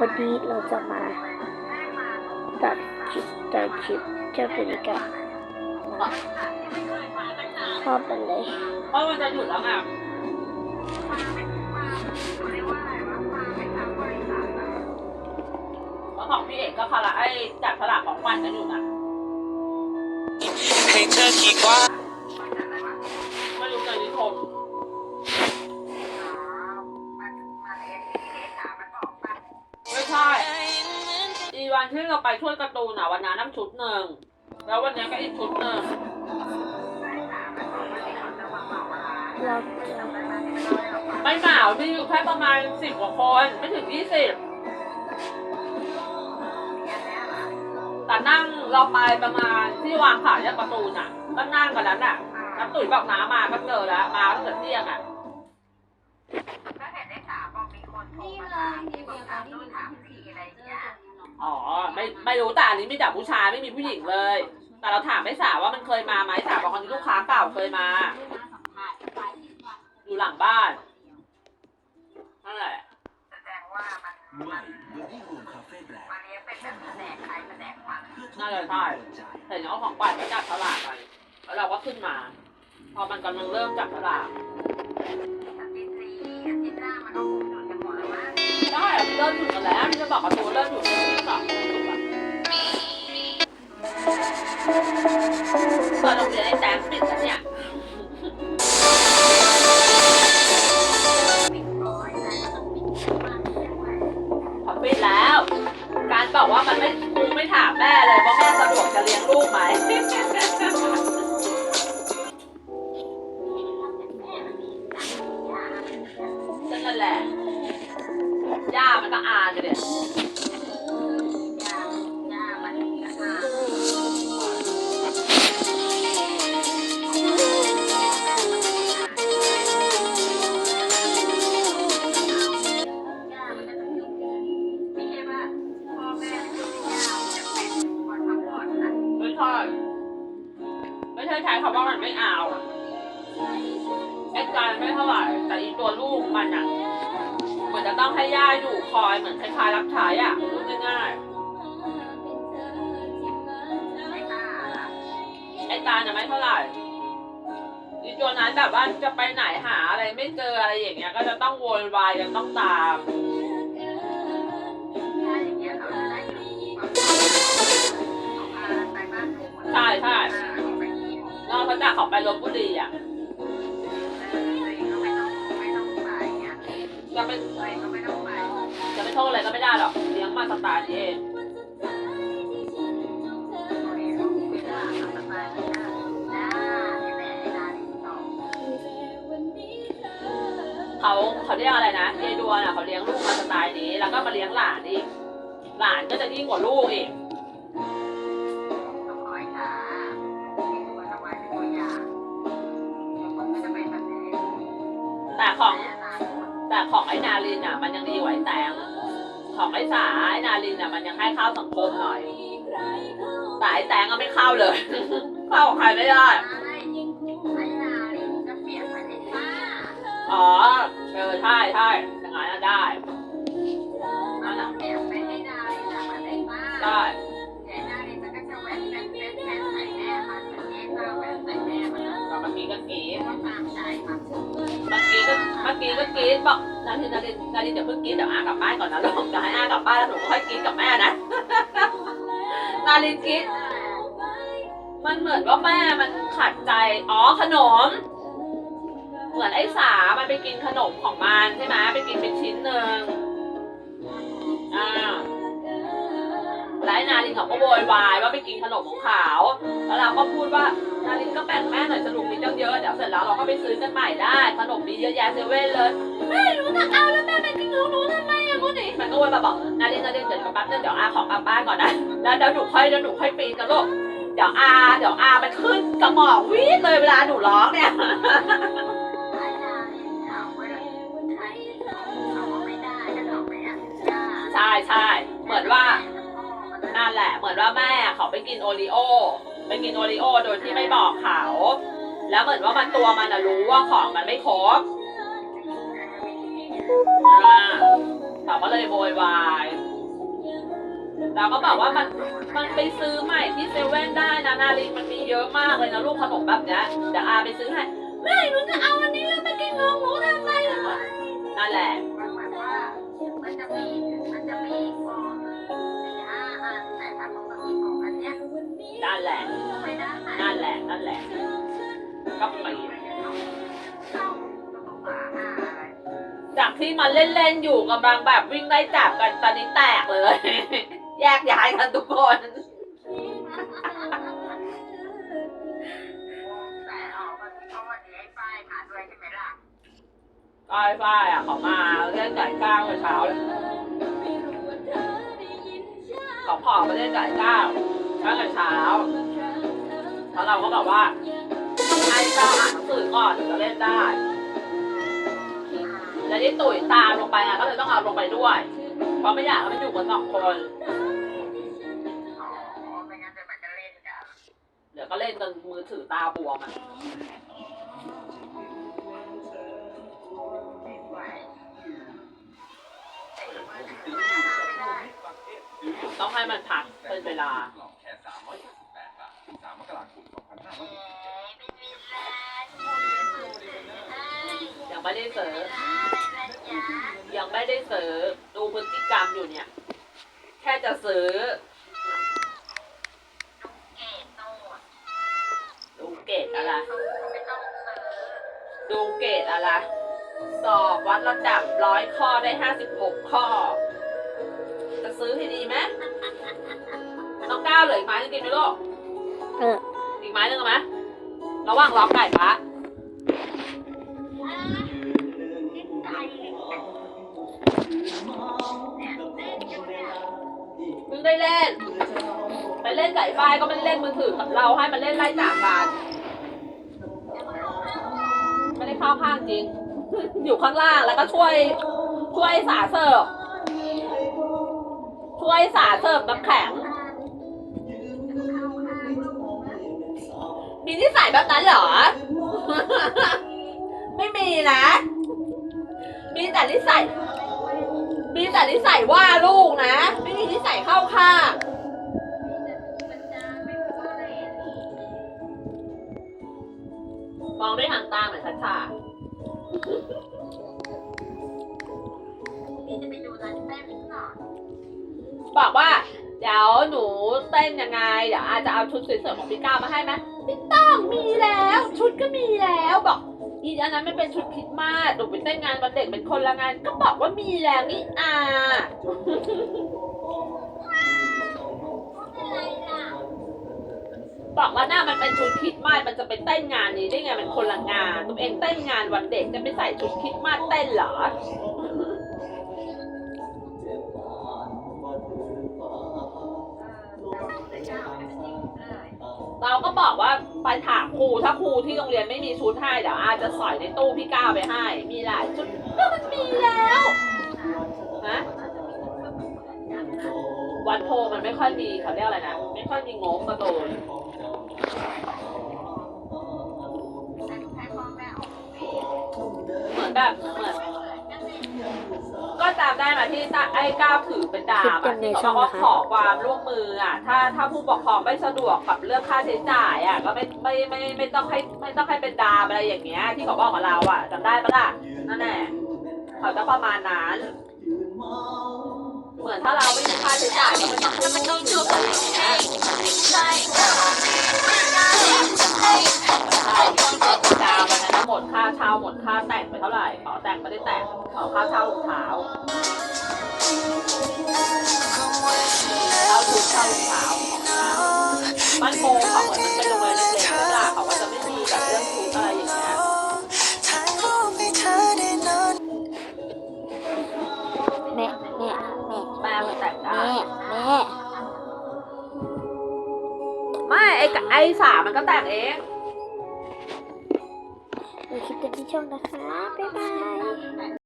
วันนี้เราจะมาตัดคลิปตัดคลิปเจ้าตัวนี้กันชอบมันเลยเพราะมันจะหยุดแล้วไงแล้วของพี่เอกก็คาราไอ้จับฉลากของวันกันอยู่นะให้เธอคิดว่า วันที่เราไปช่วยการ์ตูนอะวันนั้นน้ำชุดหนึ่ง แล้ววันนี้ก็อีกชุดหนึ่งเราจะไม่หนาวมีอยู่แค่ประมาณสิบกว่าคนไม่ถึงยี่สิบแต่นั่งเราไปประมาณที่วางขายยาการ์ตูนอะ ก็นั่งกันแล้วน่ะน้ำตุ๋ยบอกน้ำมาก็เจอแล้วมาตั้งแต่เที่ยงอะอ๋อะไรเงี้ย ม่ไม่รู้แต่อันนี้มีแต่ผู้ชายไม่มีผู้หญิงเลย แต่เราถามไม่สาวว่ามันเคยมาไหมสาวบอกคนนี้ลูกค้าเก่าเคยมา อยู่หลังบ้านนั่นแหละใหม่เบอร์ดี้รูมคาเฟ่แบล็คน่าจะใช่เห็นเอาของปั่นมาจับฉลากไปแล้วเราก็ขึ้นมา พอมันกำลังเริ่มจับฉลากได้อะเริ่มหยุดกันแล้วที่จะบอกกับตัวเริ่มหยุด เปิดโรงเรียนไอ้แตงปิดแล้วเนี่ยพอปิดแล้ว การบอกว่ามันไม่กูไม่ถามแม่เลยว่าแม่สะดวกจะเลี้ยงลูกไหม ไม่เท่าไหร่ แต่อีตัวลูกมันอะเหมือนจะต้องให้ย่าอยู่คอยเหมือนคล้ายๆรับใช้อะพูดง่ายๆไอ้ตาเนี่ยไม่เท่าไหร่อีตัวนั้นแบบว่าจะไปไหนหาอะไรไม่เจออะไรอย่างเงี้ย ก็จะต้องโวยวายยังต้องตาม เขาเขาเรียกอะไรนะเจดัวน่ะเขาเลี้ยงลูกมาสไตล์นี้ แล้วก็มาเลี้ยงหลานอีก หลานก็จะยิ่งกว่าลูกอีกแต่ของแต่ของไอ้นาลินอะ มันยังดีกว่าไอ้แตงของไอ้สาไอ้นาลินอะ มันยังให้เข้าสังคมหน่อยแต่ไอ้แตงก็ไม่เข้าเลย เข้ากับใครไม่ได้ อ๋อเออใช่ใช่อย่างนั้นนะได้นั่นน่ะได้แต่เมื่อกี้ก็กรีดเมื่อกี้ก็เมื่อกี้ก็กรีดบอกนาลินนาลินนาลินเดี๋ยวเพิ่งกรีดเดี๋ยวอากลับบ้านก่อนนะลูกจะให้อากลับบ้านแล้วหนูก็ค่อยกรีดกับแม่นะนาลินกรีดมันเหมือนว่าแม่มันขัดใจ อ๋อขนม เหมือนไอ้สา มันไปกินขนมของมันใช่ไหมไปกินเป็นชิ้นหนึ่งอ่าแล้วไอ้นาลินเขาก็โวยวายว่าไปกินขนมของเขา แล้วเราก็พูดว่านารินก็แบ่งแม่หน่อยสรุปมีตั้งเยอะเดี๋ยวเสร็จแล้วเราก็ไปซื้อกันใหม่ได้ขนมมีเยอะแยะเซเว่นเลยแม่รู้นะเอาแล้วแม่ไปกินของหนูทำไมอะกูนี่มันก็วนมาบอกนารินนารินเดี๋ยวแป๊บนึงเดี๋ยวอาขอกลับบ้านก่อนนะแล้วเดี๋ยวหนูค่อยเดี๋ยวหนูค่อยปีนกันลูกเดี๋ยวอาเดี๋ยวอามันขึ้นกระหม่อมวีดเลยเวลาหนูร้องเนี่ย ใช่ใช่เหมือนว่านั่นแหละ เหมือนว่าแม่เขาไปกินโอรีโอไปกินโอรีโอโดยที่ไม่บอกเขา แล้วเหมือนว่ามันตัวมันอะรู้ว่าของมันไม่ครบอ่าเขาก็เลยโวยวายเราก็บอกว่ามันมันไปซื้อใหม่ที่เซเว่นได้นะนาลินมันมีเยอะมากเลยนะลูกขนมแบบเนี้ยเดี๋ยวอาไปซื้อให้ไม่หนูจะ ก็ปีเข้าต้องหาหาอะไรจากที่มันเล่นๆอยู่กำลังแบบวิ่งไล่จับกันตอนนี้แตกเลย แยกย้ายกันทุกคน แต่ออกมาเพราะวันนี้ไอ้ป้ายมาด้วยใช่ไหมล่ะ ก้อยฝ้ายอะเขามาเล่นไก่ก้าวเมื่อเช้าเลยเขาพอมาเล่นไก่ก้าวตั้งแต่เช้าแล้วเราก็บอกว่าให้เจ้าอ่านหนังสือก่อนถึงจะเล่นได้ แล้วที่ตุ๋ยตามลงไปอะก็เลยต้องเอาลงไปด้วย เพราะไม่อยากให้มันอยู่กันสองคน เดี๋ยวมันจะเล่นกันเดี๋ยวก็เล่นจนมือถือตาบวมอะต้องให้มันพักเป็นเวลา แค่398บาท3มกราคม2567 ไม่ได้เสิร์ฟยังไม่ได้เสิร์ฟดูพฤติกรรมอยู่เนี่ย แค่จะซื้อเกตโต้ดูเกรดอะไรไม่ต้องซื้อดูเกรดอะไร สอบวัดระดับร้อยข้อได้ห้าสิบหกข้อ จะซื้อให้ดีไหมน้องก้าวเหลืออีกไม้นึงกินไหมลูกเอออีกไม้นึงเอาไหมระหว่างรอไก่ปะ เนี่ยเล่นอยู่เนี่ยเพิ่งได้เล่น ไปเล่นไก่ไฟก็ไม่ได้เล่นมือถือกับเราให้มันเล่นไล่จับกันไม่ได้เข้าข้างจริง อยู่ข้างล่างแล้วก็ช่วย ช่วยสาเสิร์ฟช่วยสาเสิร์ฟน้ำแข็ง มีนิสัยแบบนั้นเหรอ ไม่มีนะ มีแต่นิสัย มีแต่นิสัยว่าลูกนะ ไม่มีนิสัยเข้าข้างมองด้วยหางตาเหมือนชัดชานี่จะไปดูร้านแป้งนิดหน่อยบอกว่า เดี๋ยวหนูเต้นยังไง เดี๋ยวอาจจะเอาชุดสวยๆของพี่ก้าวมาให้ไหมไม่ต้องมีแล้ว ชุดก็มีแล้ว อกอีอันนั้นไม่เป็นชุดคริดมาสหนูไปเต้นงานวันเด็กเป็นคนละงาน ก็บอกว่ามีแล้วนี่อาอะไรล่ะบอกว่าหน้ามันเป็นชุดคริดมาสมันจะไปเต้นงานนี้ได้ไงมันคนละงาน ตัวเองเต้นงานวันเด็กจะไม่ใส่ชุดคริดมาสเต้นเหรอ ไปถามครูถ้าครูที่โรงเรียนไม่มีชุดให้เดี๋ยวอาจจะสอยในตู้พี่ก้าวไปให้ มีหลายชุดก็มันมีแล้วฮะวันโพมันไม่ค่อยมีเขาเรียกอะไรนะไม่ค่อยมีงบกระโดดให้พ่อแม่ออกเวรเหมือนแบบเหมือน ก็จำได้มาที่ตาไอ้ก้าวถือเป็นดาบอะที่เขาบอกว่าขอความร่วมมืออะถ้าถ้าผู้ปกครองไม่สะดวกกับเรื่องค่าใช้จ่ายอะก็ไม่ไม่ไม่ไม่ต้องให้ไม่ต้องให้เป็นดาบอะไรอย่างเงี้ย ที่เขาบอกกับเราอะจำได้ปะล่ะนั่นแหละเขาจะประมาณนั้น เหมือนถ้าเราไม่มีค่าใช้จ่ายก็ไม่ต้องให้มันต้องชุบอะไรอย่างเงี้ยใไอ้สามันก็แตกเองดูคลิปกันที่ช่องนะคะ บ๊ายบาย